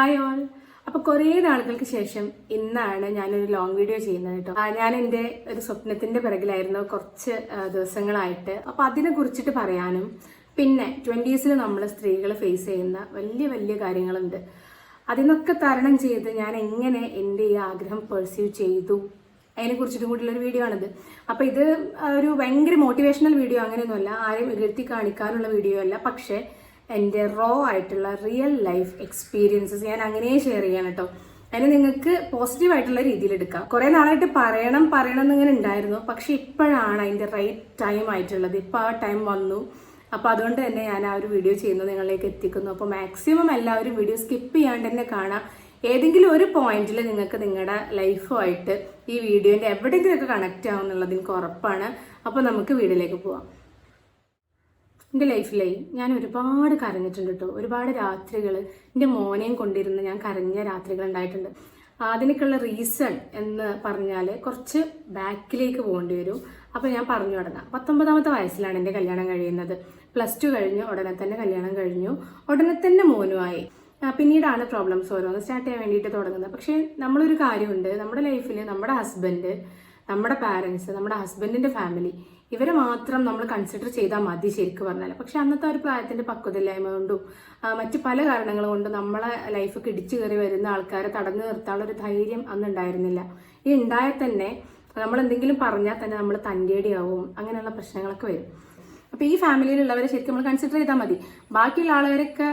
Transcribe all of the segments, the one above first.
Hi all അപ്പോൾ കുറേ നാളുകൾക്ക് ശേഷം ഇന്നാണ് ഞാനൊരു ലോങ് വീഡിയോ ചെയ്യുന്നത് കേട്ടോ ഞാൻ എന്റെ ഒരു സ്വപ്നത്തിന്റെ പിറകിലായിരുന്നു കുറച്ച് ദിവസങ്ങളായിട്ട്. അപ്പോൾ അതിനെ കുറിച്ചിട്ട് പറയാനും പിന്നെ ട്വന്റീസിൽ നമ്മൾ സ്ത്രീകൾ ഫേസ് ചെയ്യുന്ന വലിയ വലിയ കാര്യങ്ങളുണ്ട്. അതിനൊക്കെ തരണം ചെയ്ത് ഞാൻ എങ്ങനെ എന്റെ ഈ ആഗ്രഹം പെർസ്യൂ ചെയ്തു? അതിനെ കുറിച്ചിട്ടും ഒരു വീഡിയോ ആണിത്. അപ്പോൾ ഇത് ഒരു ഭയങ്കര മോട്ടിവേഷണൽ വീഡിയോ അങ്ങനെയൊന്നുമല്ല. ആരെയും ഇകഴ്ത്തി കാണിക്കാനുള്ള വീഡിയോ അല്ല. പക്ഷേ എന്റെ റോ ആയിട്ടുള്ള റിയൽ ലൈഫ് എക്സ്പീരിയൻസസ് ഞാൻ അങ്ങനെ ഷെയർ ചെയ്യാൻ കേട്ടോ. അതിന് നിങ്ങൾക്ക് പോസിറ്റീവ് ആയിട്ടുള്ള രീതിയിൽ എടുക്കാം. കുറെ നാളായിട്ട് പറയണം പറയണം എന്നിങ്ങനെ ഉണ്ടായിരുന്നു. പക്ഷെ ഇപ്പോഴാണ് അതിന്റെ റൈറ്റ് ടൈം ആയിട്ടുള്ളത്. ഇപ്പൊ ആ ടൈം വന്നു. അപ്പോൾ അതുകൊണ്ട് തന്നെ ഞാൻ ആ ഒരു വീഡിയോ ചെയ്യുന്നത് നിങ്ങളിലേക്ക് എത്തിക്കുന്നു. അപ്പോൾ മാക്സിമം എല്ലാവരും വീഡിയോ സ്കിപ്പ് ചെയ്യാണ്ട് തന്നെ കാണാം. ഏതെങ്കിലും ഒരു പോയിന്റിൽ നിങ്ങൾക്ക് നിങ്ങളുടെ ലൈഫുമായിട്ട് ഈ വീഡിയോന്റെ എവിടെയെങ്കിലുമൊക്കെ കണക്ട് ആവും എനിക്ക് ഉറപ്പാണ്. അപ്പോൾ നമുക്ക് വീഡിയോയിലേക്ക് പോവാം. എന്റെ ലൈഫിലേ ഞാൻ ഒരുപാട് കരഞ്ഞിട്ടുണ്ട് കേട്ടോ ഒരുപാട് രാത്രികൾ എന്റെ മോനെയും കൊണ്ടിരുന്ന് ഞാൻ കരഞ്ഞ രാത്രികൾ ഉണ്ടായിട്ടുണ്ട്. അതിനൊക്കെയുള്ള റീസൺ എന്ന് പറഞ്ഞാൽ കുറച്ച് ബാക്കിലേക്ക് പോകേണ്ടി വരും. അപ്പോൾ ഞാൻ പറഞ്ഞു തുടങ്ങാം പത്തൊമ്പതാമത്തെ വയസ്സിലാണ് എന്റെ കല്യാണം കഴിയുന്നത്. പ്ലസ് ടു കഴിഞ്ഞു ഉടനെ തന്നെ കല്യാണം കഴിഞ്ഞു. ഉടനെ തന്നെ മോനുമായി. പിന്നീടാണ് പ്രോബ്ലംസ് ഓരോന്ന് സ്റ്റാർട്ട് ചെയ്യാൻ വേണ്ടിയിട്ട് തുടങ്ങുന്നത്. പക്ഷേ നമ്മളൊരു കാര്യമുണ്ട്. നമ്മുടെ ലൈഫിൽ നമ്മുടെ ഹസ്ബൻഡ് നമ്മുടെ പാരൻസ് നമ്മുടെ ഹസ്ബൻഡിന്റെ ഫാമിലി ഇവരെ മാത്രം നമ്മൾ കൺസിഡർ ചെയ്താൽ മതി ശരിക്കും പറഞ്ഞാൽ പക്ഷെ അന്നത്തെ ഒരു പ്രായത്തിന്റെ പക്വതയില്ലായ്മ കൊണ്ടും മറ്റ് പല കാരണങ്ങൾ കൊണ്ടും നമ്മളെ ലൈഫ് ഇടിച്ചു കയറി വരുന്ന ആൾക്കാരെ തടഞ്ഞു നിർത്താനുള്ള ഒരു ധൈര്യം അന്ന് ഉണ്ടായിരുന്നില്ല. ഈ ഉണ്ടായാൽ തന്നെ നമ്മൾ എന്തെങ്കിലും പറഞ്ഞാൽ തന്നെ നമ്മൾ തന്റെടിയാവും അങ്ങനെയുള്ള പ്രശ്നങ്ങളൊക്കെ വരും. അപ്പൊ ഈ ഫാമിലിയിലുള്ളവരെ ശരിക്കും നമ്മൾ കൺസിഡർ ചെയ്താൽ മതി. ബാക്കിയുള്ള ആളുകാരൊക്കെ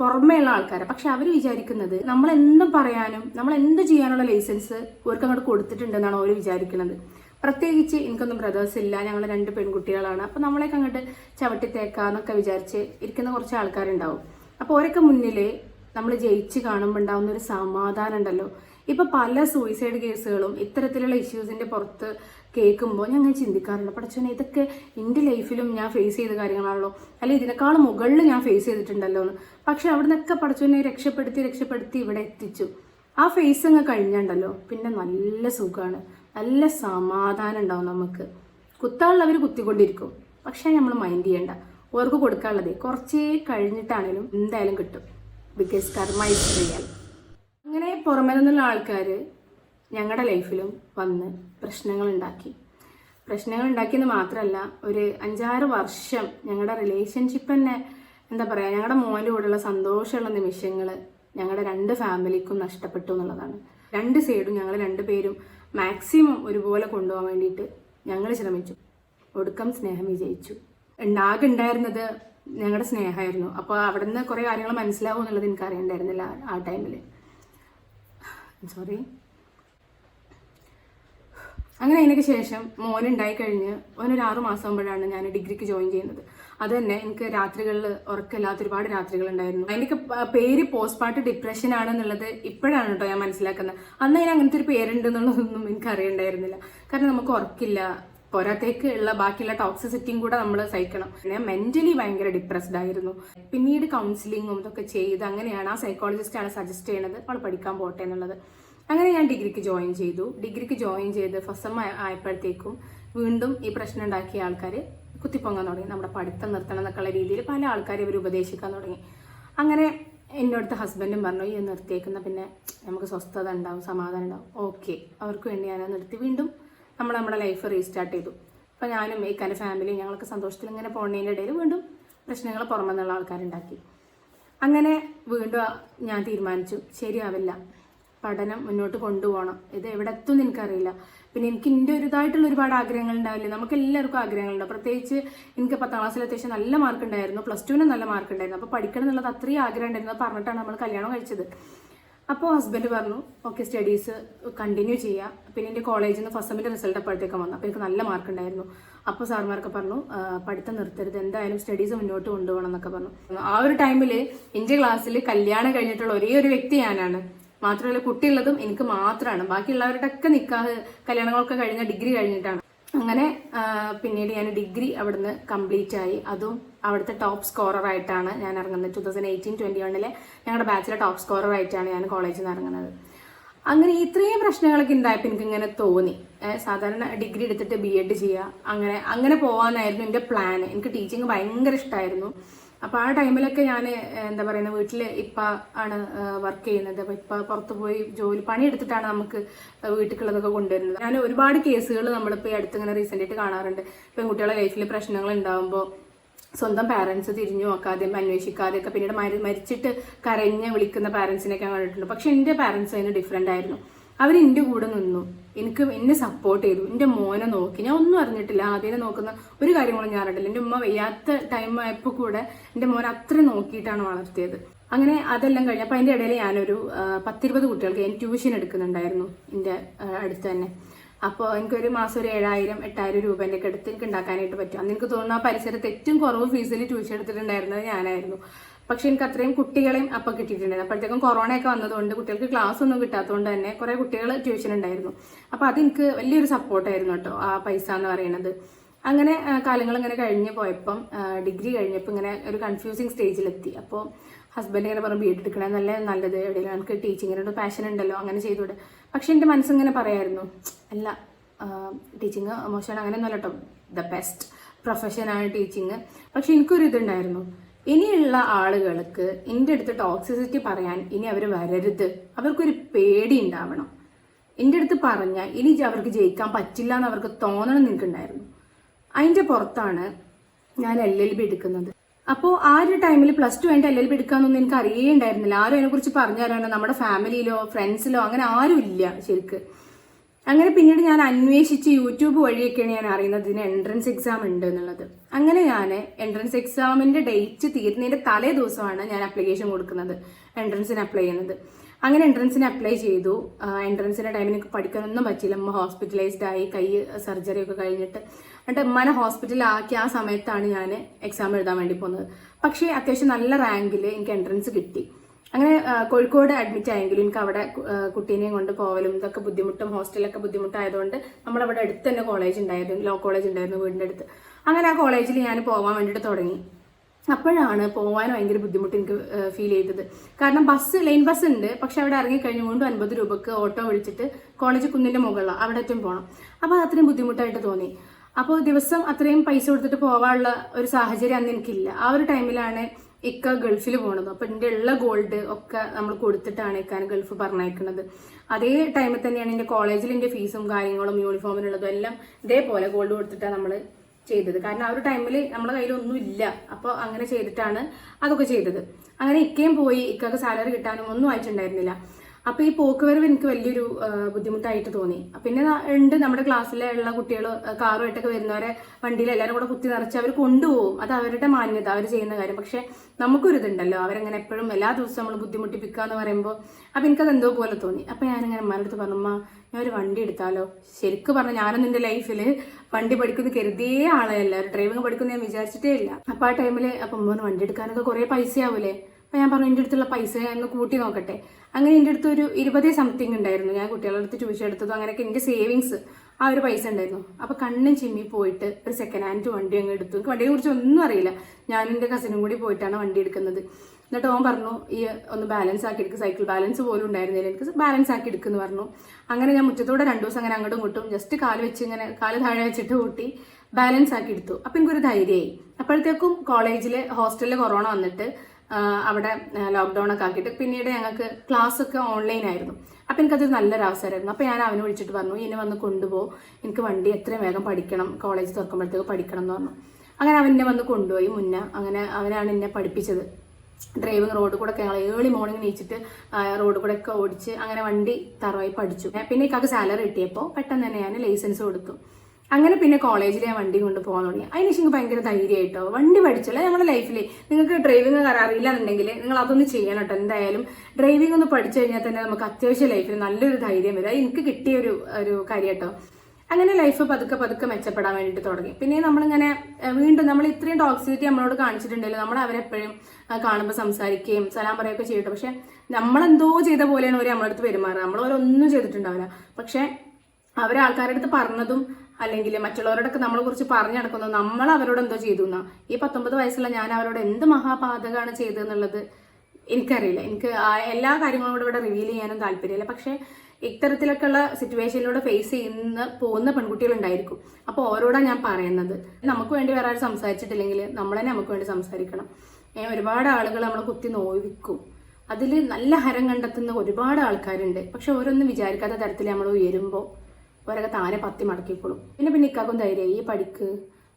പുറമേയുള്ള ആൾക്കാരെ. പക്ഷെ അവർ വിചാരിക്കുന്നത് നമ്മൾ എന്തും പറയാനും നമ്മൾ എന്ത് ചെയ്യാനുള്ള ലൈസൻസ് ഇവർക്ക് അങ്ങോട്ട് കൊടുത്തിട്ടുണ്ടെന്നാണ് അവർ വിചാരിക്കുന്നത്. പ്രത്യേകിച്ച് എനിക്കൊന്നും ബ്രദേഴ്സ് ഇല്ല. ഞങ്ങൾ രണ്ട് പെൺകുട്ടികളാണ്. അപ്പൊ നമ്മളെയൊക്കെ അങ്ങോട്ട് ചവിട്ടി തേക്കാന്നൊക്കെ വിചാരിച്ച് ഇരിക്കുന്ന കുറച്ച് ആൾക്കാരുണ്ടാവും. അപ്പോൾ ഓരൊക്കെ മുന്നിൽ നമ്മൾ ജയിച്ച് കാണുമ്പോൾ ഉണ്ടാവുന്ന ഒരു സമാധാനം ഉണ്ടല്ലോ. ഇപ്പൊ പല സൂയിസൈഡ് കേസുകളും ഇത്തരത്തിലുള്ള ഇഷ്യൂസിന്റെ പുറത്ത് കേൾക്കുമ്പോൾ ഞാൻ അങ്ങനെ ചിന്തിക്കാറുണ്ട്. പഠിച്ചോനെ ഇതൊക്കെ എന്റെ ലൈഫിലും ഞാൻ ഫേസ് ചെയ്ത കാര്യങ്ങളാണല്ലോ. അല്ലെങ്കിൽ ഇതിനേക്കാൾ മുകളിൽ ഞാൻ ഫേസ് ചെയ്തിട്ടുണ്ടല്ലോ എന്ന്. പക്ഷെ അവിടെ നിന്നൊക്കെ പഠിച്ചോനെ രക്ഷപ്പെടുത്തി രക്ഷപ്പെടുത്തി ഇവിടെ എത്തിച്ചു. ആ ഫേസ് അങ്ങ് കഴിഞ്ഞുണ്ടല്ലോ പിന്നെ നല്ല സുഖമാണ്. നല്ല സമാധാനം ഉണ്ടാവും നമുക്ക്. കുത്താനുള്ളവർ കുത്തിക്കൊണ്ടിരിക്കും. പക്ഷെ നമ്മൾ മൈൻഡ് ചെയ്യണ്ട. ഓർക്ക് കൊടുക്കാനുള്ളത് കുറച്ചേ കഴിഞ്ഞിട്ടാണേലും എന്തായാലും കിട്ടും. ബിക്കോസ് കർമ്മ ഇസ് റിയൽ അങ്ങനെ പുറമെ നിന്നുള്ള ആൾക്കാർ ഞങ്ങളുടെ ലൈഫിലും വന്ന് പ്രശ്നങ്ങൾ ഉണ്ടാക്കി പ്രശ്നങ്ങൾ ഉണ്ടാക്കിയെന്ന് മാത്രമല്ല ഒരു അഞ്ചാറ് വർഷം ഞങ്ങളുടെ റിലേഷൻഷിപ്പ് തന്നെ എന്താ പറയുക ഞങ്ങളുടെ മോന്റെ കൂടെയുള്ള സന്തോഷമുള്ള നിമിഷങ്ങൾ ഞങ്ങളുടെ രണ്ട് ഫാമിലിക്കും നഷ്ടപ്പെട്ടു എന്നുള്ളതാണ്. രണ്ട് സൈഡും ഞങ്ങൾ രണ്ടുപേരും മാക്സിമം ഒരുപോലെ കൊണ്ടുപോകാൻ വേണ്ടിയിട്ട് ഞങ്ങൾ ശ്രമിച്ചു. ഒടുക്കം സ്നേഹം വിജയിച്ചു. ഉണ്ടാകെ ഉണ്ടായിരുന്നത് ഞങ്ങളുടെ സ്നേഹമായിരുന്നു. അപ്പോൾ അവിടെ നിന്ന് കുറേ കാര്യങ്ങൾ മനസ്സിലാവും എന്നുള്ളത് എനിക്ക് അറിയണ്ടായിരുന്നില്ല ആ ടൈമിൽ സോറി അങ്ങനെ അതിനൊക്കെ ശേഷം മോൻ ഉണ്ടായി കഴിഞ്ഞ് ഓനൊരു ആറു മാസം ആകുമ്പോഴാണ് ഞാൻ ഡിഗ്രിക്ക് ജോയിൻ ചെയ്യുന്നത്. അത് തന്നെ എനിക്ക് രാത്രികളിൽ ഉറക്കമില്ലാത്ത ഒരുപാട് രാത്രികൾ ഉണ്ടായിരുന്നു അതിന്റെയൊക്കെ പേര് പോസ്റ്റ് പാർട്ട് ഡിപ്രഷൻ ആണെന്നുള്ളത് ഇപ്പോഴാണ് കേട്ടോ ഞാൻ മനസ്സിലാക്കുന്നത്. അന്ന് അതിന് അങ്ങനത്തെ ഒരു പേരുണ്ട് എന്നുള്ളതൊന്നും എനിക്ക് അറിയണ്ടായിരുന്നില്ല. കാരണം നമുക്ക് ഉറക്കില്ല. പോരാത്തേക്ക് ഉള്ള ബാക്കിയുള്ള ടോക്സിസിറ്റിയും കൂടെ നമ്മൾ സഹിക്കണം. പിന്നെ മെന്റലി ഭയങ്കര ഡിപ്രസ്ഡ് ആയിരുന്നു. പിന്നീട് കൗൺസിലിങ്ങും ഇതൊക്കെ ചെയ്ത് അങ്ങനെയാണ് ആ സൈക്കോളജിസ്റ്റ് ആണ് സജസ്റ്റ് ചെയ്യണത്. അവൾ പഠിക്കാൻ പോട്ടെ എന്നുള്ളത്. അങ്ങനെ ഞാൻ ഡിഗ്രിക്ക് ജോയിൻ ചെയ്തു. ഡിഗ്രിക്ക് ജോയിൻ ചെയ്ത് ഫസ്റ്റ് സെം ആയപ്പോഴത്തേക്കും വീണ്ടും ഈ പ്രശ്നം ഉണ്ടാക്കിയ ആൾക്കാർ കുത്തിപ്പൊങ്ങാൻ തുടങ്ങി. നമ്മുടെ പഠിത്തം നിർത്തണം എന്നൊക്കെയുള്ള രീതിയിൽ പല ആൾക്കാർ ഇവർ ഉപദേശിക്കാൻ തുടങ്ങി. അങ്ങനെ എന്നോടത്തെ ഹസ്ബൻഡും പറഞ്ഞു ഈ നിർത്തിയേക്കുന്ന പിന്നെ നമുക്ക് സ്വസ്ഥത ഉണ്ടാവും സമാധാനം ഉണ്ടാവും. ഓക്കെ അവർക്ക് വേണ്ടി ഞാൻ നിർത്തി. വീണ്ടും നമ്മൾ നമ്മുടെ ലൈഫ് റീസ്റ്റാർട്ട് ചെയ്തു. അപ്പോൾ ഞാനും ഫാമിലിയും ഫാമിലി ഞങ്ങൾക്ക് സന്തോഷത്തിൽ ഇങ്ങനെ പോകുന്നതിന്റെ ഇടയിൽ വീണ്ടും പ്രശ്നങ്ങൾ പുറമെന്നുള്ള ആൾക്കാരുണ്ടാക്കി. അങ്ങനെ വീണ്ടും ഞാൻ തീരുമാനിച്ചു. ശരിയാവില്ല. പഠനം മുന്നോട്ട് കൊണ്ടുപോകണം. ഇത് എവിടെ എത്തും എനിക്കറിയില്ല പിന്നെ എനിക്ക് എന്റെ ഒരു ഇതായിട്ടുള്ള ഒരുപാട് ആഗ്രഹങ്ങൾ ഉണ്ടാവില്ലേ? നമുക്ക് എല്ലാവർക്കും ആഗ്രഹങ്ങളുണ്ട്. പ്രത്യേകിച്ച് എനിക്ക് പത്താം ക്ലാസ്സിൽ അത്യാവശ്യം നല്ല മാർക്ക് ഉണ്ടായിരുന്നു. പ്ലസ് ടുവിനും നല്ല മാർക്ക് ഉണ്ടായിരുന്നു. അപ്പോൾ പഠിക്കണം എന്നുള്ളത് അത്രയും ആഗ്രഹം ഉണ്ടായിരുന്നു. പറഞ്ഞിട്ടാണ് നമ്മൾ കല്യാണം കഴിച്ചത്. അപ്പോൾ ഹസ്ബൻഡ് പറഞ്ഞു ഓക്കെ സ്റ്റഡീസ് കണ്ടിന്യൂ ചെയ്യുക പിന്നെ എന്റെ കോളേജിൽ നിന്ന് ഫസ്റ്റ് സെമ്മിന്റെ റിസൾട്ട് അപ്പോഴത്തേക്കും വന്നു. അപ്പോൾ എനിക്ക് നല്ല മാർക്ക് ഉണ്ടായിരുന്നു. അപ്പോൾ സാർമാർക്ക് പറഞ്ഞു പഠിത്തം നിർത്തരുത്. എന്തായാലും സ്റ്റഡീസ് മുന്നോട്ട് കൊണ്ടുപോകണം എന്നൊക്കെ പറഞ്ഞു. ആ ഒരു ടൈമിൽ എന്റെ ക്ലാസ്സിൽ കല്യാണം കഴിഞ്ഞിട്ടുള്ള ഒരേ ഒരു വ്യക്തി ഞാനാണ്. മാത്രമല്ല കുട്ടിയുള്ളതും എനിക്ക് മാത്രമാണ് ബാക്കിയുള്ളവരുടെ ഒക്കെ നിക്കാഹ് കല്യാണങ്ങളൊക്കെ കഴിഞ്ഞ ഡിഗ്രി കഴിഞ്ഞിട്ടാണ്. അങ്ങനെ പിന്നീട് ഞാൻ ഡിഗ്രി അവിടുന്ന് കംപ്ലീറ്റ് ആയി. അതും അവിടുത്തെ ടോപ്പ് സ്കോറർ ആയിട്ടാണ് ഞാൻ ഇറങ്ങുന്നത്. ടു തൗസൻഡ് എയ്റ്റീൻ ട്വന്റി വണ്ണിലെ ഞങ്ങളുടെ ബാച്ചിലെ ടോപ്പ് സ്കോറർ ആയിട്ടാണ് ഞാൻ കോളേജിൽ നിന്ന് ഇറങ്ങുന്നത്. അങ്ങനെ ഇത്രയും പ്രശ്നങ്ങളൊക്കെ ഉണ്ടായപ്പോൾ എനിക്ക് ഇങ്ങനെ തോന്നി സാധാരണ ഡിഗ്രി എടുത്തിട്ട് ബി എഡ് ചെയ്യുക അങ്ങനെ അങ്ങനെ പോകാനായിരുന്നു എന്റെ പ്ലാൻ എനിക്ക് ടീച്ചിങ് ഭയങ്കര ഇഷ്ടമായിരുന്നു അപ്പോൾ ആ ടൈമിലൊക്കെ ഞാൻ എന്താ പറയുന്നത് വീട്ടിൽ ഇപ്പ ആണ് വർക്ക് ചെയ്യുന്നത്. അപ്പോൾ ഇപ്പ പുറത്ത് പോയി ജോലി പണിയെടുത്തിട്ടാണ് നമുക്ക് വീട്ടിലുള്ളതൊക്കെ കൊണ്ടുവരുന്നത്. ഞാൻ ഒരുപാട് കേസുകൾ നമ്മളിപ്പോൾ ഈ അടുത്ത് ഇങ്ങനെ റീസെന്റ് ആയിട്ട് കാണാറുണ്ട്. പെൺകുട്ടികളുടെ ലൈഫിൽ പ്രശ്നങ്ങൾ ഉണ്ടാകുമ്പോൾ സ്വന്തം പാരൻസ് തിരിഞ്ഞു നോക്കാതെ അന്വേഷിക്കാതെയൊക്കെ പിന്നീട് മരി മരിച്ചിട്ട് കരഞ്ഞ് വിളിക്കുന്ന പാരൻസിനെയൊക്കെ കണ്ടിട്ടുണ്ട്. പക്ഷെ എന്റെ പാരൻസ് അതിന് ഡിഫറെന്റ് ആയിരുന്നു. അവർ എന്റെ കൂടെ നിന്നു. എനിക്ക് എന്നെ സപ്പോർട്ട് ചെയ്തു. എന്റെ മോനെ നോക്കി. ഞാൻ ഒന്നും അറിഞ്ഞിട്ടില്ല. ആദ്യം നോക്കുന്ന ഒരു കാര്യങ്ങളും ഞാൻ അറിഞ്ഞിട്ടില്ല. എന്റെ ഉമ്മ വയ്യാത്ത ടൈം ആയപ്പോൾ കൂടെ എന്റെ മോനെ അത്ര നോക്കിയിട്ടാണ് വളർത്തിയത്. അങ്ങനെ അതെല്ലാം കഴിഞ്ഞ് അപ്പം അതിന്റെ ഇടയിൽ ഞാനൊരു പത്തിരുപത് കുട്ടികൾക്ക് ഞാൻ ട്യൂഷൻ എടുക്കുന്നുണ്ടായിരുന്നു എന്റെ അടുത്ത് തന്നെ. അപ്പോൾ എനിക്കൊരു മാസം ഒരു ഏഴായിരം എട്ടായിരം രൂപേന്റെ ഒക്കെ അടുത്ത് എനിക്ക് ഉണ്ടാക്കാനായിട്ട് പറ്റും. അന്ന് എനിക്ക് തോന്നുന്നു ആ പരിസരത്ത് ഏറ്റവും കുറവ് ഫീസിൽ ട്യൂഷൻ എടുത്തിട്ടുണ്ടായിരുന്നത് ഞാനായിരുന്നു. പക്ഷെ എനിക്ക് അത്രയും കുട്ടികളെയും അപ്പം കിട്ടിയിട്ടുണ്ടായിരുന്നു അപ്പോഴത്തേക്കും കൊറോണയൊക്കെ വന്നതുകൊണ്ട് കുട്ടികൾക്ക് ക്ലാസ് ഒന്നും കിട്ടാത്തതുകൊണ്ട് തന്നെ കുറേ കുട്ടികൾ ട്യൂഷൻ ഉണ്ടായിരുന്നു. അപ്പോൾ അതെനിക്ക് വലിയൊരു സപ്പോർട്ടായിരുന്നു കേട്ടോ ആ പൈസ എന്ന് പറയുന്നത്. അങ്ങനെ കാലങ്ങൾ ഇങ്ങനെ കഴിഞ്ഞ് പോയപ്പം ഡിഗ്രി കഴിഞ്ഞപ്പോൾ ഇങ്ങനെ ഒരു കൺഫ്യൂസിങ് സ്റ്റേജിലെത്തി അപ്പോൾ ഹസ്ബൻഡ് ഇങ്ങനെ പറഞ്ഞു ബീഡ് എടുക്കണേ നല്ല നല്ലത് എവിടെയെങ്കിലും എനിക്ക് ടീച്ചിങ്ങിനോട് പാഷൻ ഉണ്ടല്ലോ അങ്ങനെ ചെയ്തുകൂടെ? പക്ഷെ എന്റെ മനസ്സിങ്ങനെ പറയായിരുന്നു അല്ല ടീച്ചിങ് മോശമാണ് അങ്ങനെയൊന്നുമല്ല കേട്ടോ. ദ ബെസ്റ്റ് പ്രൊഫഷനാണ് ടീച്ചിങ് പക്ഷെ എനിക്കൊരു ഇതുണ്ടായിരുന്നു. ഇനിയുള്ള ആളുകൾക്ക് എന്റെ അടുത്ത് ടോക്സിസിറ്റി പറയാൻ ഇനി അവർ വരരുത്. അവർക്കൊരു പേടി ഉണ്ടാവണം എന്റെ അടുത്ത് പറഞ്ഞാൽ ഇനി അവർക്ക് ജയിക്കാൻ പറ്റില്ല എന്ന് അവർക്ക് തോന്നണം നിൽക്കുന്നുണ്ടായിരുന്നു അതിന്റെ പുറത്താണ് ഞാൻ എൽ എൽ ബി എടുക്കുന്നത്. അപ്പോൾ ആ ഒരു ടൈമിൽ പ്ലസ് ടു കഴിഞ്ഞിട്ട് എൽ എൽ ബി എടുക്കാമെന്നൊന്നും എനിക്ക് അറിയേണ്ടായിരുന്നില്ല ആരും അതിനെക്കുറിച്ച് പറഞ്ഞു തരാനോ നമ്മുടെ ഫാമിലിയിലോ ഫ്രണ്ട്സിലോ അങ്ങനെ ആരും ഇല്ല ശരിക്ക്. അങ്ങനെ പിന്നീട് ഞാൻ അന്വേഷിച്ച് യൂട്യൂബ് വഴിയൊക്കെയാണ് ഞാൻ അറിയുന്നത് ഇതിന് എൻട്രൻസ് എക്സാം ഉണ്ട് എന്നുള്ളത്. അങ്ങനെ ഞാൻ എൻട്രൻസ് എക്സാമിന്റെ ഡേറ്റ് തീരുന്നതിന്റെ തലേ ദിവസമാണ് ഞാൻ അപ്ലിക്കേഷൻ കൊടുക്കുന്നത് എൻട്രൻസിന് അപ്ലൈ ചെയ്യുന്നത്. അങ്ങനെ എൻട്രൻസിന് അപ്ലൈ ചെയ്തു. എൻട്രൻസിന്റെ ടൈമിൽ എനിക്ക് പഠിക്കാനൊന്നും പറ്റിയില്ല. അമ്മ ഹോസ്പിറ്റലൈസ്ഡ് ആയി കൈ സർജറി ഒക്കെ കഴിഞ്ഞിട്ട്. എന്നിട്ട് അമ്മനെ ഹോസ്പിറ്റലാക്കി ആ സമയത്താണ് ഞാൻ എക്സാം എഴുതാൻ വേണ്ടി പോകുന്നത്. പക്ഷേ അത്യാവശ്യം നല്ല റാങ്കിൽ എനിക്ക് എൻട്രൻസ് കിട്ടി. അങ്ങനെ കോഴിക്കോട് അഡ്മിറ്റ് ആയെങ്കിലും എനിക്ക് അവിടെ കുട്ടീനെയും കൊണ്ട് പോകലും ഇതൊക്കെ ബുദ്ധിമുട്ടും ഹോസ്റ്റലൊക്കെ ബുദ്ധിമുട്ടായതുകൊണ്ട് നമ്മളവിടെ അടുത്ത് തന്നെ കോളേജ് ഉണ്ടായിരുന്നു ലോ കോളേജ് ഉണ്ടായിരുന്നു വീടിന്റെ അടുത്ത്. അങ്ങനെ ആ കോളേജിൽ ഞാൻ പോകാൻ വേണ്ടിയിട്ട് തുടങ്ങി. അപ്പോഴാണ് പോകാൻ ഭയങ്കര ബുദ്ധിമുട്ട് എനിക്ക് ഫീൽ ചെയ്തത്. കാരണം ബസ് ലൈൻ ബസ് ഉണ്ട് പക്ഷെ അവിടെ ഇറങ്ങി കഴിഞ്ഞ് വീണ്ടും അൻപത് രൂപക്ക് ഓട്ടോ വിളിച്ചിട്ട് കോളേജ് കുന്നിന്റെ മുകളിലാണ് അവിടെ ഏറ്റവും പോകണം അപ്പോൾ അത് അത്രയും ബുദ്ധിമുട്ടായിട്ട് തോന്നി. അപ്പോൾ ദിവസം അത്രയും പൈസ കൊടുത്തിട്ട് പോകാനുള്ള ഒരു സാഹചര്യം അന്ന് എനിക്കില്ല. ആ ഒരു ടൈമിലാണ് ഇക്ക ഗൾഫിൽ പോണത്. അപ്പൊ എന്റെ ഉള്ള ഗോൾഡ് ഒക്കെ നമ്മൾ കൊടുത്തിട്ടാണ് ഇക്കാൻ ഗൾഫ് പറഞ്ഞയക്കുന്നത് അതേ ടൈമിൽ തന്നെയാണ് എന്റെ കോളേജിൽ എന്റെ ഫീസും കാര്യങ്ങളും യൂണിഫോമിനുള്ളതും എല്ലാം ഇതേപോലെ ഗോൾഡ് കൊടുത്തിട്ടാണ് നമ്മൾ ചെയ്തത്. കാരണം ആ ഒരു ടൈമിൽ നമ്മുടെ കയ്യിൽ ഒന്നും ഇല്ല. അപ്പോൾ അങ്ങനെ ചെയ്തിട്ടാണ് അതൊക്കെ ചെയ്തത്. അങ്ങനെ ഇക്കയും പോയി ഇക്കൊക്കെ സാലറി കിട്ടാനും ഒന്നും ആയിട്ടുണ്ടായിരുന്നില്ല. അപ്പൊ ഈ പോക്കുവരവ് എനിക്ക് വലിയൊരു ബുദ്ധിമുട്ടായിട്ട് തോന്നി. പിന്നെ ഉണ്ട് നമ്മുടെ ക്ലാസ്സിലെ ഉള്ള കുട്ടികൾ കാറുമായിട്ടൊക്കെ വരുന്നവരെ വണ്ടിയിൽ എല്ലാവരും കൂടെ കുത്തി നിറച്ച് അവർ കൊണ്ടുപോകും. അത് അവരുടെ മാന്യത അവർ ചെയ്യുന്ന കാര്യം. പക്ഷെ നമുക്കൊരിതുണ്ടല്ലോ അവരങ്ങനെ എപ്പോഴും എല്ലാ ദിവസവും നമ്മൾ ബുദ്ധിമുട്ടിപ്പിക്കുക എന്ന് പറയുമ്പോൾ അപ്പൊ എനിക്കത് എന്തോ പോലെ തോന്നി. അപ്പൊ ഞാനിങ്ങനെ അമ്മയുടെ അടുത്ത് പറഞ്ഞു "അമ്മ, ഞാൻ ഒരു വണ്ടി എടുത്താലോ? ശരിക്കും പറഞ്ഞു ഞാനൊന്നും എന്റെ ലൈഫിൽ വണ്ടി പഠിക്കുന്ന കരുതിയേ ആളെയല്ല ഒരു ഡ്രൈവിംഗ് പഠിക്കുന്ന ഞാൻ വിചാരിച്ചിട്ടേ ഇല്ല. അപ്പൊ ആ ടൈമിൽ അപ്പം വണ്ടി എടുക്കാനൊക്കെ കുറേ പൈസയാവൂലേ? അപ്പൊ ഞാൻ പറഞ്ഞു എന്റെ അടുത്തുള്ള പൈസ ഞാൻ ഒന്ന് കൂട്ടി നോക്കട്ടെ. അങ്ങനെ എന്റെ അടുത്ത് ഒരു ഇരുപതേ സംതിങ് ഉണ്ടായിരുന്നു. ഞാൻ കുട്ടികളുടെ അടുത്ത് ട്യൂഷൻ എടുത്തതും? അങ്ങനെയൊക്കെ എന്റെ സേവിങ്സ് ആ ഒരു പൈസ ഉണ്ടായിരുന്നു. അപ്പോൾ കണ്ണും ചിമ്മി പോയിട്ട് ഒരു സെക്കൻഡ് ഹാൻഡ് വണ്ടി അങ്ങ് എടുത്തു. എനിക്ക് വണ്ടിയെ കുറിച്ച് ഒന്നും അറിയില്ല. ഞാനും എന്റെ കസിനും കൂടി പോയിട്ടാണ് വണ്ടി എടുക്കുന്നത്. എന്നിട്ട് ഓൻ പറഞ്ഞു ഈ ഒന്ന് ബാലൻസ് ആക്കി എടുക്കുക സൈക്കിൾ ബാലൻസ് പോലും ഉണ്ടായിരുന്നില്ല. എനിക്ക് ബാലൻസ് ആക്കി എടുക്കുന്നു പറഞ്ഞു. അങ്ങനെ ഞാൻ മുറ്റത്തോടെ രണ്ടു ദിവസം അങ്ങനെ അങ്ങോട്ടും ഇങ്ങോട്ടും ജസ്റ്റ് കാൽ വെച്ച് ഇങ്ങനെ കാൽ താഴെ വെച്ചിട്ട് കൂട്ടി ബാലൻസ് ആക്കി എടുത്തു. അപ്പൊ എനിക്കൊരു ധൈര്യമായി. അപ്പോഴത്തേക്കും കോളേജിൽ ഹോസ്റ്റലിൽ കൊറോണ വന്നിട്ട് അവിടെ ലോക്ക്ഡൗൺ ഒക്കെ ആക്കിയിട്ട് പിന്നീട് ഞങ്ങൾക്ക് ക്ലാസ് ഒക്കെ ഓൺലൈൻ ആയിരുന്നു. അപ്പം എനിക്കതൊരു നല്ലൊരു അവസരമായിരുന്നു. അപ്പോൾ ഞാൻ അവനെ വിളിച്ചിട്ട് പറഞ്ഞു ഇനി വന്ന് കൊണ്ടുപോകും എനിക്ക് വണ്ടി എത്രയും വേഗം പഠിക്കണം. കോളേജ് തുറക്കുമ്പോഴത്തേക്ക് പഠിക്കണം എന്ന് പറഞ്ഞു. അങ്ങനെ അവനെ വന്ന് കൊണ്ടുപോയി മുന്നേ. അങ്ങനെ അവനാണ് എന്നെ പഠിപ്പിച്ചത്. ഡ്രൈവിംഗ് റോഡ് കൂടെ ഞങ്ങൾ ഏർലി മോർണിംഗ് നീച്ചിട്ട് റോഡ് കൂടെ ഒക്കെ ഓടിച്ച് അങ്ങനെ വണ്ടി തറവായി പഠിച്ചു. പിന്നെ ഇക്കാക്ക് സാലറി കിട്ടിയപ്പോൾ പെട്ടെന്ന് തന്നെ ഞാൻ ലൈസൻസ് കൊടുത്തു. അങ്ങനെ പിന്നെ കോളേജിൽ ഞാൻ വണ്ടി കൊണ്ട് പോകാൻ തുടങ്ങി. അതിന് ശേഷം ഭയങ്കര ധൈര്യമായിട്ടോ വണ്ടി പഠിച്ചല്ലേ നമ്മുടെ ലൈഫിൽ നിങ്ങൾക്ക് ഡ്രൈവിംഗ് കരാറില്ല എന്നുണ്ടെങ്കിൽ നിങ്ങൾ അതൊന്ന് ചെയ്യണം കേട്ടോ. എന്തായാലും ഡ്രൈവിംഗ് ഒന്ന് പഠിച്ചു കഴിഞ്ഞാൽ തന്നെ നമുക്ക് അത്യാവശ്യം ലൈഫിൽ നല്ലൊരു ധൈര്യം വരും. അത് എനിക്ക് കിട്ടിയ ഒരു ഒരു കാര്യം കേട്ടോ. അങ്ങനെ ലൈഫ് പതുക്കെ പതുക്കെ മെച്ചപ്പെടാൻ വേണ്ടിയിട്ട് തുടങ്ങി. പിന്നെ നമ്മളിങ്ങനെ വീണ്ടും നമ്മൾ ഇത്രയും ടോക്സിസിറ്റി നമ്മളോട് കാണിച്ചിട്ടുണ്ടല്ലോ. നമ്മൾ അവരെപ്പോഴും കാണുമ്പോൾ സംസാരിക്കുകയും സലാം പറയുകയൊക്കെ ചെയ്യട്ടെ പക്ഷെ നമ്മളെന്തോ ചെയ്ത പോലെയാണ് അവർ നമ്മളടുത്ത് പെരുമാറുക. നമ്മൾ ചെയ്തിട്ടുണ്ടാവില്ല. പക്ഷെ അവരെ ആൾക്കാരുടെ അടുത്ത് പറഞ്ഞതും അല്ലെങ്കിൽ മറ്റുള്ളവരോടൊക്കെ നമ്മളെ കുറിച്ച് പറഞ്ഞു നടക്കുന്നു. നമ്മൾ അവരോട് എന്തോ ചെയ്തു എന്നാ. ഈ പത്തൊമ്പത് വയസ്സുള്ള ഞാൻ അവരോട് എന്ത് മഹാപാതകമാണ് ചെയ്തതെന്നുള്ളത് എനിക്കറിയില്ല. എനിക്ക് എല്ലാ കാര്യങ്ങളും കൂടെ ഇവിടെ റിവീൽ ചെയ്യാനും താല്പര്യമില്ല. പക്ഷേ ഇത്തരത്തിലൊക്കെയുള്ള സിറ്റുവേഷനിലൂടെ ഫേസ് ചെയ്യുന്ന പോകുന്ന പെൺകുട്ടികളുണ്ടായിരിക്കും. അപ്പോൾ ഓരോടാണ് ഞാൻ പറയുന്നത്. നമുക്ക് വേണ്ടി വേറെ ആരും സംസാരിച്ചിട്ടില്ലെങ്കിൽ നമ്മൾ തന്നെ നമുക്ക് വേണ്ടി സംസാരിക്കണം. ഒരുപാട് ആളുകൾ നമ്മളെ കുത്തി നോവിക്കും. അതിൽ നല്ല ഹരം കണ്ടെത്തുന്ന ഒരുപാട് ആൾക്കാരുണ്ട്. പക്ഷെ ഓരോന്നും വിചാരിക്കാത്ത തരത്തിൽ നമ്മൾ ഉയരുമ്പോൾ ഓരൊക്കെ താനെ പത്തി മടക്കിക്കോളും. പിന്നെ പിന്നെ ഇക്കാക്കും ധൈര്യമായി ഈ പഠിക്ക്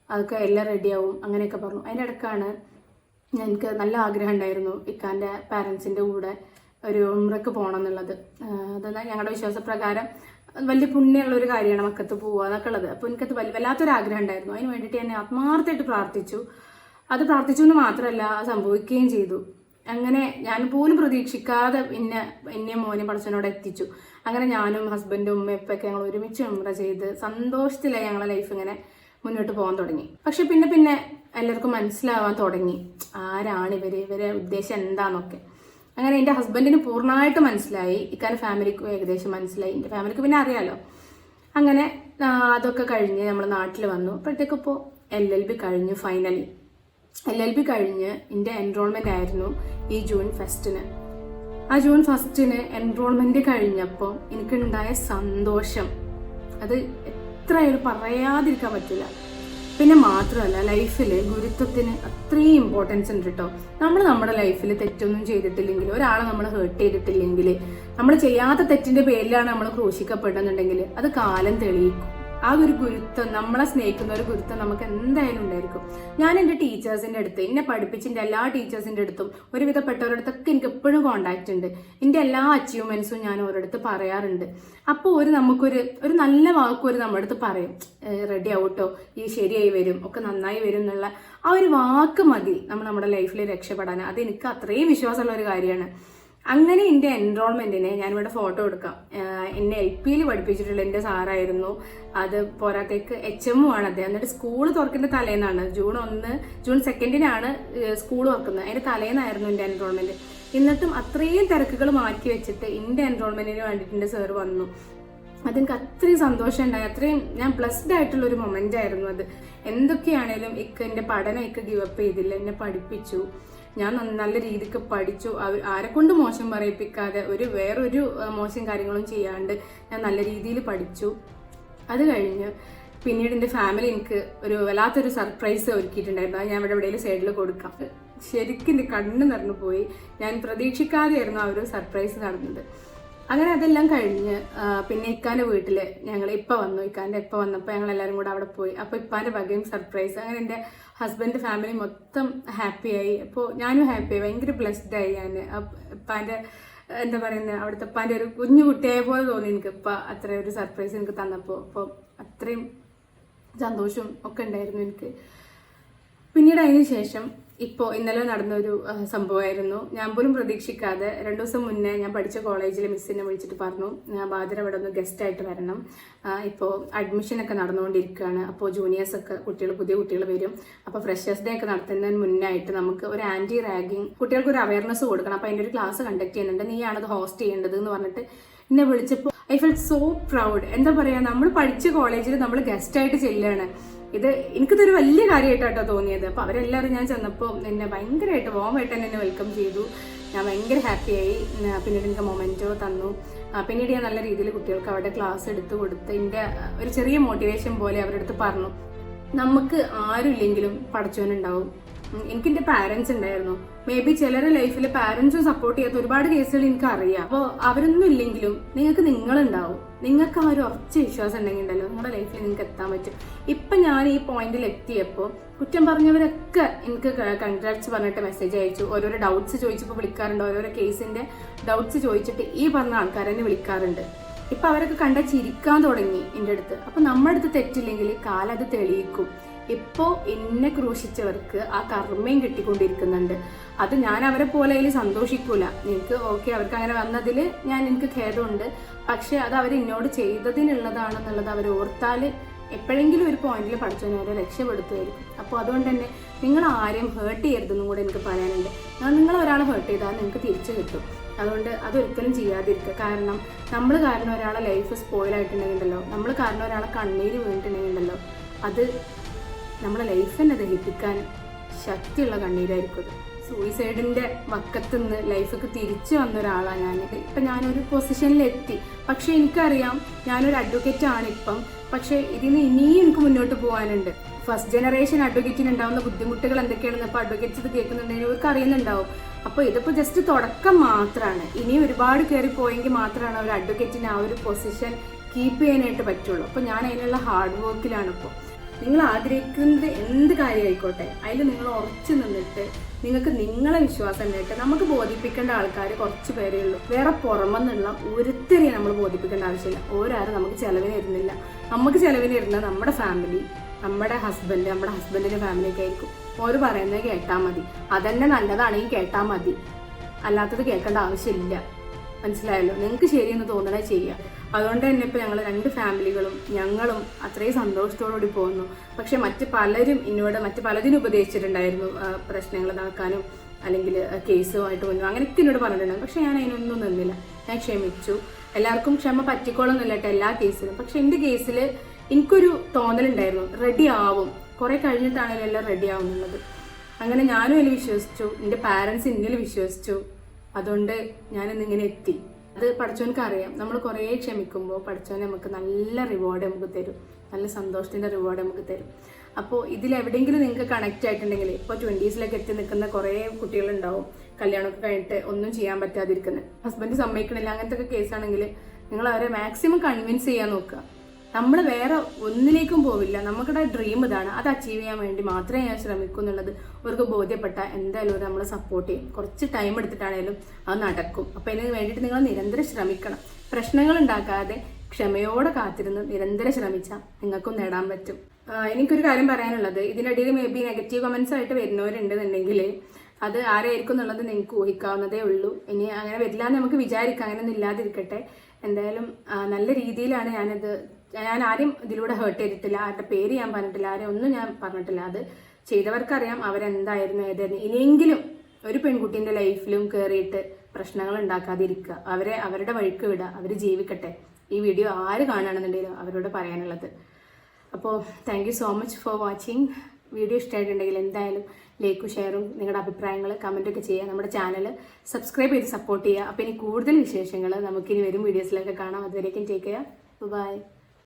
അതൊക്കെ എല്ലാം റെഡിയാവും അങ്ങനെയൊക്കെ പറഞ്ഞു. അതിന്റെ ഇടക്കാണ് എനിക്ക് നല്ല ആഗ്രഹം ഉണ്ടായിരുന്നു ഇക്കാന്റെ പാരൻസിന്റെ കൂടെ ഒരു ഉമ്രക്ക് പോകണം എന്നുള്ളത്. അതെന്നാൽ ഞങ്ങളുടെ വിശ്വാസപ്രകാരം വലിയ പുണ്യമുള്ള ഒരു കാര്യമാണ് മക്കത്ത് പോവുക എന്നൊക്കെ ഉള്ളത്. അപ്പോൾ എനിക്കത് വലിയ വല്ലാത്തൊരു ആഗ്രഹം ഉണ്ടായിരുന്നു. അതിന് വേണ്ടിയിട്ട് ഞാൻ ആത്മാർത്ഥമായിട്ട് പ്രാർത്ഥിച്ചു. അത് പ്രാർത്ഥിച്ചു എന്ന് മാത്രമല്ല സംഭവിക്കുകയും ചെയ്തു. അങ്ങനെ ഞാൻ പോലും പ്രതീക്ഷിക്കാതെ പിന്നെ എന്നെ മോനെ പഠിച്ചവനോട് എത്തിച്ചു. അങ്ങനെ ഞാനും ഹസ്ബൻഡും ഉമ്മയും ഉപ്പയൊക്കെ ഞങ്ങൾ ഒരുമിച്ച് ഉമ്ര ചെയ്ത് സന്തോഷത്തിലായി ഞങ്ങളെ ലൈഫ് ഇങ്ങനെ മുന്നോട്ട് പോകാൻ തുടങ്ങി. പക്ഷെ പിന്നെ പിന്നെ എല്ലാവർക്കും മനസ്സിലാവാൻ തുടങ്ങി. ആരാണ് ഇവർ? ഇവരെ ഉദ്ദേശം എന്താണെന്നൊക്കെ അങ്ങനെ എന്റെ ഹസ്ബൻഡിന് പൂർണമായിട്ട് മനസ്സിലായി. ഇക്കാന്റെ ഫാമിലിക്ക് ഏകദേശം മനസ്സിലായി. എന്റെ ഫാമിലിക്ക് പിന്നെ അറിയാലോ. അങ്ങനെ അതൊക്കെ കഴിഞ്ഞ് നമ്മൾ നാട്ടിൽ വന്നു. അപ്പോഴത്തേക്ക് ഇപ്പോൾ എൽ എൽ ബി കഴിഞ്ഞു ഫൈനലി എൽ എൽ ബി കഴിഞ്ഞ് എന്റെ എൻറോൾമെന്റ് ആയിരുന്നു ഈ ജൂൺ ഫസ്റ്റിന് ആ ജൂൺ ഫസ്റ്റിന് എൻറോൾമെന്റ് കഴിഞ്ഞപ്പോൾ എനിക്കുണ്ടായ സന്തോഷം. അത് എത്രയായാലും പറയാതിരിക്കാൻ പറ്റില്ല. പിന്നെ മാത്രമല്ല ലൈഫിൽ ഗുരുത്വത്തിന് അത്രയും ഇമ്പോർട്ടൻസ് ഉണ്ട് കേട്ടോ നമ്മൾ നമ്മുടെ ലൈഫിൽ തെറ്റൊന്നും ചെയ്തിട്ടില്ലെങ്കിൽ ഒരാളെ നമ്മൾ ഹേർട്ട് ചെയ്തിട്ടില്ലെങ്കിൽ നമ്മൾ ചെയ്യാത്ത തെറ്റിന്റെ പേരിലാണ് നമ്മൾ ക്രൂശിക്കപ്പെടുന്നുണ്ടെങ്കിൽ അത് കാലം തെളിയിക്കും. ആ ഒരു ഗുരുത്വം നമ്മളെ സ്നേഹിക്കുന്ന ഒരു ഗുരുത്വം നമുക്ക് എന്തായാലും ഉണ്ടായിരിക്കും. ഞാൻ എന്റെ ടീച്ചേഴ്സിന്റെ അടുത്ത് എന്നെ പഠിപ്പിച്ചിന്റെ എല്ലാ ടീച്ചേഴ്സിന്റെ അടുത്തും ഒരുവിധപ്പെട്ടവരുടെ അടുത്തൊക്കെ എനിക്ക് എപ്പോഴും കോണ്ടാക്റ്റ് ഉണ്ട്. എന്റെ എല്ലാ അച്ചീവ്മെന്റ്സും ഞാൻ ഓരോരുത്ത് പറയാറുണ്ട്. അപ്പോൾ ഒരു നമുക്കൊരു ഒരു നല്ല വാക്ക് ഒരു നമ്മുടെ അടുത്ത് പറയും. റെഡി ആവട്ടോ? ഈ ശരിയായി വരും ഒക്കെ നന്നായി വരും എന്നുള്ള ആ ഒരു വാക്ക് മതി നമ്മൾ നമ്മുടെ ലൈഫിൽ രക്ഷപ്പെടാൻ. അത് എനിക്ക് അത്രയും വിശ്വാസമുള്ള ഒരു കാര്യമാണ്. അങ്ങനെ എന്റെ എൻറോൾമെന്റിനെ ഞാനിവിടെ ഫോട്ടോ എടുക്കാം. എന്നെ എൽ പിയിൽ പഠിപ്പിച്ചിട്ടുള്ള എന്റെ സാറായിരുന്നു. അത് പോരാത്തേക്ക് എച്ച് എമ്മും ആണ് അദ്ദേഹം. എന്നിട്ട് സ്കൂൾ തുറക്കുന്ന തലേന്നാണ്. ജൂൺ ഒന്ന് ജൂൺ സെക്കൻഡിനാണ് സ്കൂൾ തുറക്കുന്നത്. അതിന്റെ തലേന്നായിരുന്നു എന്റെ എൻറോൾമെന്റ് എന്നിട്ടും അത്രയും തിരക്കുകൾ മാറ്റി വെച്ചിട്ട് എന്റെ എൻറോൾമെന്റിന് വേണ്ടിയിട്ട് എന്റെ സാർ വന്നു. അതെനിക്ക് അത്രയും സന്തോഷം ഉണ്ടായി. അത്രയും ഞാൻ ബ്ലസ്ഡ് ആയിട്ടുള്ള ഒരു മൊമെന്റ് ആയിരുന്നു അത്. എന്തൊക്കെയാണേലും ഇക്ക എന്റെ പഠനം ഇക്ക ഗിവപ്പ് ചെയ്തില്ല. എന്നെ പഠിപ്പിച്ചു. ഞാൻ നല്ല രീതിക്ക് പഠിച്ചു. അവർ ആരെ കൊണ്ട് മോശം പറയിപ്പിക്കാതെ ഒരു വേറൊരു മോശം കാര്യങ്ങളും ചെയ്യാണ്ട് ഞാൻ നല്ല രീതിയിൽ പഠിച്ചു. അത് കഴിഞ്ഞ് പിന്നീട് എന്റെ ഫാമിലി എനിക്ക് ഒരു വല്ലാത്തൊരു സർപ്രൈസ് ഒരുക്കിയിട്ടുണ്ടായിരുന്നു. അത് ഞാൻ ഇവിടെ എവിടെയെങ്കിലും സൈഡിൽ കൊടുക്കാം. ശരിക്കും എന്റെ കണ്ണ് നിറഞ്ഞു പോയി. ഞാൻ പ്രതീക്ഷിക്കാതെയായിരുന്നു ആ ഒരു സർപ്രൈസ് നടന്നത്. അങ്ങനെ അതെല്ലാം കഴിഞ്ഞ് പിന്നെ ഇക്കാന്റെ വീട്ടിൽ ഞങ്ങൾ ഇപ്പം വന്നു. ഇക്കാന്റെ ഇപ്പം വന്നപ്പോൾ ഞങ്ങൾ എല്ലാവരും കൂടെ അവിടെ പോയി. അപ്പോൾ ഇപ്പാന്റെ വകയും സർപ്രൈസ് അങ്ങനെ എന്റെ ഹസ്ബൻഡ് ഫാമിലി മൊത്തം ഹാപ്പിയായി അപ്പോൾ ഞാനും ഹാപ്പിയായി ഭയങ്കര ബ്ലെസ്ഡ് ആയി ഞാൻ ഇപ്പാന്റെ എന്താ പറയുന്നത് അവിടുത്തെ ഇപ്പാന്റെ ഒരു കുഞ്ഞു കുട്ടിയായ പോലെ തോന്നി എനിക്ക് ഇപ്പം അത്ര ഒരു സർപ്രൈസ് എനിക്ക് തന്നപ്പോൾ അപ്പോൾ അത്രയും സന്തോഷവും ഒക്കെ ഉണ്ടായിരുന്നു എനിക്ക്. പിന്നീട് അതിന് ശേഷം ഇപ്പോൾ ഇന്നലെ നടന്നൊരു സംഭവമായിരുന്നു. ഞാൻ പോലും പ്രതീക്ഷിക്കാതെ രണ്ടു ദിവസം മുന്നേ ഞാൻ പഠിച്ച കോളേജിലെ മിസ്സിനെ വിളിച്ചിട്ട് പറഞ്ഞു ഞാൻ ബാദർ അവിടെ ഒന്ന് ഗസ്റ്റ് ആയിട്ട് വരണം. ഇപ്പോൾ അഡ്മിഷനൊക്കെ നടന്നുകൊണ്ടിരിക്കുകയാണ്. അപ്പോൾ ജൂനിയേഴ്സൊക്കെ കുട്ടികൾ പുതിയ കുട്ടികൾ വരും. അപ്പോൾ ഫ്രഷേഴ്സ് ഡേ ഒക്കെ നടത്തുന്നതിന് മുന്നായിട്ട് നമുക്ക് ഒരു ആന്റി റാഗിങ് കുട്ടികൾക്ക് ഒരു അവയർനെസ് കൊടുക്കണം. അപ്പോൾ അതിന്റെ ഒരു ക്ലാസ് കണ്ടക്ട് ചെയ്യുന്നുണ്ട്. നീയാണത് ഹോസ്റ്റ് ചെയ്യേണ്ടത് എന്ന് പറഞ്ഞിട്ട് എന്നെ വിളിച്ചപ്പോൾ ഐ ഫെൽ സോ പ്രൗഡ് എന്താ പറയുക നമ്മൾ പഠിച്ച കോളേജിൽ നമ്മൾ ഗസ്റ്റായിട്ട് ചെല്ലുകയാണ്. ഇത് എനിക്കിതൊരു വലിയ കാര്യമായിട്ടാട്ടോ തോന്നിയത്. അപ്പോൾ അവരെല്ലാവരും ഞാൻ ചെന്നപ്പോൾ എന്നെ ഭയങ്കരമായിട്ട് വോമായിട്ട് തന്നെ എന്നെ വെൽക്കം ചെയ്തു. ഞാൻ ഭയങ്കര ഹാപ്പിയായി പിന്നീട് എനിക്ക് മൊമെന്റോ തന്നു. പിന്നീട് ഞാൻ നല്ല രീതിയിൽ കുട്ടികൾക്ക് അവിടെ ക്ലാസ് എടുത്തു കൊടുത്ത് എന്റെ ഒരു ചെറിയ മോട്ടിവേഷൻ പോലെ അവരുടെ അടുത്ത് പറഞ്ഞു. നമുക്ക് ആരുമില്ലെങ്കിലും പഠിച്ചവനുണ്ടാവും. എനിക്ക് എന്റെ പാരൻസ് ഉണ്ടായിരുന്നു. മേ ബി ചിലരുടെ ലൈഫിൽ പാരൻസും സപ്പോർട്ട് ചെയ്യാത്ത ഒരുപാട് കേസുകൾ എനിക്ക് അറിയാം അപ്പോൾ അവരൊന്നും ഇല്ലെങ്കിലും നിങ്ങൾക്ക് നിങ്ങളുണ്ടാവും. നിങ്ങൾക്ക് ആ ഒരു ഉറച്ച വിശ്വാസം ഉണ്ടെങ്കിൽ ഉണ്ടല്ലോ നിങ്ങളുടെ ലൈഫിൽ നിങ്ങൾക്ക് എത്താൻ പറ്റും. ഇപ്പം ഞാൻ ഈ പോയിന്റിൽ എത്തിയപ്പോൾ കുറ്റം പറഞ്ഞവരൊക്കെ എനിക്ക് കൺഗ്രാറ്റ്സ് പറഞ്ഞിട്ട് മെസ്സേജ് അയച്ചു. ഓരോരോ ഡൗട്ട്സ് ചോദിച്ചപ്പോൾ വിളിക്കാറുണ്ട്. ഓരോരോ കേസിന്റെ ഡൗട്ട്സ് ചോദിച്ചിട്ട് ഈ പറഞ്ഞ ആൾക്കാരെന്നെ വിളിക്കാറുണ്ട്. ഇപ്പൊ അവരൊക്കെ കണ്ട ചിരിക്കാൻ തുടങ്ങി എന്റെ അടുത്ത്. അപ്പൊ നമ്മുടെ അടുത്ത് തെറ്റില്ലെങ്കിൽ കാലം അത് തെളിയിക്കും. ഇപ്പോ എന്നെ ക്രൂശിച്ചവർക്ക് ആ കർമ്മയും കിട്ടിക്കൊണ്ടിരിക്കുന്നുണ്ട്. അത് ഞാൻ അവരെ പോലെ അതിൽ സന്തോഷിക്കൂല. എനിക്ക് ഓക്കെ അവർക്ക് അങ്ങനെ വന്നതിൽ ഞാൻ എനിക്ക് ഖേദമുണ്ട്. പക്ഷേ അത് അവർ എന്നോട് ചെയ്തതിനുള്ളതാണെന്നുള്ളത് അവർ ഓർത്താൽ എപ്പോഴെങ്കിലും ഒരു പോയിന്റിൽ പഠിച്ചു അവരെ രക്ഷപ്പെടുത്തുമായിരിക്കും. അപ്പോൾ അതുകൊണ്ട് തന്നെ നിങ്ങൾ ആരെയും ഹേർട്ട് ചെയ്യരുതെന്നും കൂടെ എനിക്ക് പറയാനുണ്ട്. നിങ്ങൾ ഒരാളെ ഹേർട്ട് ചെയ്താൽ നിങ്ങൾക്ക് തിരിച്ചു കിട്ടും. അതുകൊണ്ട് അതൊരിക്കലും ചെയ്യാതിരിക്കുക. കാരണം നമ്മൾ കാരണം ഒരാളെ ലൈഫ് സ്പോയിൽ ആയിട്ടുണ്ടെങ്കിലോ നമ്മൾ കാരണം ഒരാളെ കണ്ണീര് വീണിട്ടുണ്ടെങ്കിലോ അത് നമ്മളെ ലൈഫ് തന്നെ ദഹിപ്പിക്കാൻ ശക്തിയുള്ള കണ്ണീരായിരിക്കും അത്. സൂയിസൈഡിന്റെ വക്കത്തുനിന്ന് ലൈഫൊക്കെ തിരിച്ചു വന്ന ഒരാളാണ് ഞാൻ ഇപ്പം ഞാനൊരു പൊസിഷനിലെത്തി പക്ഷെ എനിക്കറിയാം ഞാനൊരു അഡ്വക്കേറ്റ് ആണ് ഇപ്പം. പക്ഷേ ഇതിന് ഇനിയും എനിക്ക് മുന്നോട്ട് പോകാനുണ്ട്. ഫസ്റ്റ് ജനറേഷൻ അഡ്വക്കേറ്റിന് ഉണ്ടാവുന്ന ബുദ്ധിമുട്ടുകൾ എന്തൊക്കെയാണെന്ന് ഇപ്പോൾ അഡ്വക്കേറ്റ്സ് ഇത് കേൾക്കുന്നുണ്ടെങ്കിൽ അവർക്ക് അറിയുന്നുണ്ടാവും. അപ്പോൾ ഇതിപ്പോൾ ജസ്റ്റ് തുടക്കം മാത്രമാണ് ഇനി ഒരുപാട് കയറി പോയെങ്കിൽ മാത്രമാണ് ഒരു അഡ്വക്കേറ്റിന് ആ ഒരു പൊസിഷൻ കീപ്പ് ചെയ്യാനായിട്ട് പറ്റുള്ളൂ. അപ്പോൾ ഞാൻ അതിനുള്ള ഹാർഡ് വർക്കിലാണ് ഇപ്പോൾ നിങ്ങൾ ആഗ്രഹിക്കുന്നത് എന്ത് കാര്യമായിക്കോട്ടെ അതിൽ നിങ്ങൾ ഉറച്ചു നിന്നിട്ട് നിങ്ങൾക്ക് നിങ്ങളെ വിശ്വാസം ഉണ്ടായിട്ട് നമുക്ക് ബോധിപ്പിക്കേണ്ട ആൾക്കാർ കുറച്ച് പേരേ ഉള്ളൂ. വേറെ പുറമെന്നുള്ള ഒരുത്തരെയും നമ്മൾ ബോധിപ്പിക്കേണ്ട ആവശ്യമില്ല. ഓരാരും നമുക്ക് ചിലവിന് തരുന്നില്ല. നമുക്ക് ചിലവിന് തരുന്നത് നമ്മുടെ ഫാമിലി നമ്മുടെ ഹസ്ബൻഡ് നമ്മുടെ ഹസ്ബൻഡിന്റെ ഫാമിലിയൊക്കെ ആയിരിക്കും. ഓര് പറയുന്നത് കേട്ടാൽ മതി. അതന്നെ നല്ലതാണെങ്കിൽ കേട്ടാൽ മതി. അല്ലാത്തത് കേൾക്കേണ്ട ആവശ്യമില്ല. മനസ്സിലായല്ലോ? നിങ്ങൾക്ക് ശരിയെന്ന് തോന്നണേ ചെയ്യുക അതുകൊണ്ട് തന്നെ ഇപ്പം ഞങ്ങൾ രണ്ട് ഫാമിലികളും ഞങ്ങളും അത്രയും സന്തോഷത്തോടുകൂടി പോകുന്നു. പക്ഷേ മറ്റ് പലരും ഇന്നോട് മറ്റ് പലതിനും ഉപദേശിച്ചിട്ടുണ്ടായിരുന്നു പ്രശ്നങ്ങൾ നടക്കാനും അല്ലെങ്കിൽ കേസുമായിട്ട് വന്നു അങ്ങനെയൊക്കെ എന്നോട് പറഞ്ഞിട്ടുണ്ടായിരുന്നു. പക്ഷേ ഞാൻ അതിനൊന്നും നിന്നില്ല. ഞാൻ ക്ഷമിച്ചു. എല്ലാവർക്കും ക്ഷമ പറ്റിക്കോളൊന്നുമില്ല കേട്ടോ എല്ലാ കേസിലും. പക്ഷെ എന്റെ കേസിൽ എനിക്കൊരു തോന്നലുണ്ടായിരുന്നു. റെഡി ആവും. കുറേ കഴിഞ്ഞിട്ടാണ് എല്ലാം റെഡി ആവുന്നുള്ളത് അങ്ങനെ ഞാനും അതിൽ വിശ്വസിച്ചു. എന്റെ പാരൻസ് എന്നിൽ വിശ്വസിച്ചു. അതുകൊണ്ട് ഞാനിന്നിങ്ങനെ എത്തി. അത് പഠിച്ചവനക്ക് അറിയാം നമ്മൾ കുറേ ക്ഷമിക്കുമ്പോൾ പഠിച്ചവൻ നമുക്ക് നല്ല റിവാർഡ് നമുക്ക് തരും. നല്ല സന്തോഷത്തിന്റെ റിവാർഡ് നമുക്ക് തരും. അപ്പോൾ ഇതിൽ എവിടെയെങ്കിലും നിങ്ങൾക്ക് കണക്റ്റ് ആയിട്ടുണ്ടെങ്കിൽ ഇപ്പോൾ ട്വന്റീസിലൊക്കെ എത്തി നിൽക്കുന്ന കുറേ കുട്ടികളുണ്ടാവും. കല്യാണമൊക്കെ കഴിഞ്ഞിട്ട് ഒന്നും ചെയ്യാൻ പറ്റാതിരിക്കുന്നത് ഹസ്ബൻഡ് സമ്മതിക്കണില്ല. അങ്ങനത്തെ ഒക്കെ കേസാണെങ്കിൽ നിങ്ങൾ അവരെ മാക്സിമം കൺവിൻസ് ചെയ്യാൻ നോക്കുക. നമ്മൾ വേറെ ഒന്നിലേക്കും പോവില്ല. നമ്മുടെ ഡ്രീം ഇതാണ്. അത് അച്ചീവ് ചെയ്യാൻ വേണ്ടി മാത്രമേ ഞാൻ ശ്രമിക്കൂ എന്നുള്ളത് അവർക്ക് ബോധ്യപ്പെട്ട എന്തായാലും അവർ നമ്മളെ സപ്പോർട്ട് ചെയ്യും. കുറച്ച് ടൈം എടുത്തിട്ടാണേലും അത് നടക്കും. അപ്പോൾ ഇതിന് വേണ്ടിയിട്ട് നിങ്ങൾ നിരന്തരം ശ്രമിക്കണം. പ്രശ്നങ്ങൾ ഉണ്ടാക്കാതെ ക്ഷമയോടെ കാത്തിരുന്ന് നിരന്തരം ശ്രമിച്ചാൽ നിങ്ങൾക്കും നേടാൻ പറ്റും. എനിക്കൊരു കാര്യം പറയാനുള്ളത്. ഇതിനിടയിൽ മേ ബി നെഗറ്റീവ് കമൻസ് ആയിട്ട് വരുന്നവരുണ്ടെന്നുണ്ടെങ്കിൽ അത് ആരായിരിക്കും എന്നുള്ളത് നിങ്ങൾക്ക് ഊഹിക്കാവുന്നതേ ഉള്ളൂ. ഇനി അങ്ങനെ വരില്ല എന്ന് നമുക്ക് വിചാരിക്കാം. അങ്ങനെയൊന്നും ഇല്ലാതിരിക്കട്ടെ. എന്തായാലും നല്ല രീതിയിലാണ് ഞാനത് ഞാൻ ആരും ഇതിലൂടെ ഹേർട്ട് ചെയ്തിട്ടില്ല. ആരുടെ പേര് ഞാൻ പറഞ്ഞിട്ടില്ല ആരും ഒന്നും ഞാൻ പറഞ്ഞിട്ടില്ല. അത് ചെയ്തവർക്കറിയാം അവരെന്തായിരുന്നു ഏതായിരുന്നു. ഇനിയെങ്കിലും ഒരു പെൺകുട്ടീന്റെ ലൈഫിലും കയറിയിട്ട് പ്രശ്നങ്ങൾ ഉണ്ടാക്കാതിരിക്കുക. അവരെ അവരുടെ വഴിക്ക് വിടുക. അവർ ജീവിക്കട്ടെ. ഈ വീഡിയോ ആര് കാണുകയാണെന്നുണ്ടെങ്കിലും അവരോട് പറയാനുള്ളത്. അപ്പോൾ thank so much for watching video ഇഷ്ടമായിട്ടുണ്ടെങ്കിൽ എന്തായാലും ലൈക്കും ഷെയറും നിങ്ങളുടെ അഭിപ്രായങ്ങൾ കമന്റൊക്കെ ചെയ്യുക. നമ്മുടെ ചാനൽ സബ്സ്ക്രൈബ് ചെയ്ത് സപ്പോർട്ട് ചെയ്യുക. അപ്പോൾ ഇനി കൂടുതൽ വിശേഷങ്ങൾ നമുക്കിനി വരും വീഡിയോസിലൊക്കെ കാണാം. അതുവരേക്കും ടേക്ക് ബൈ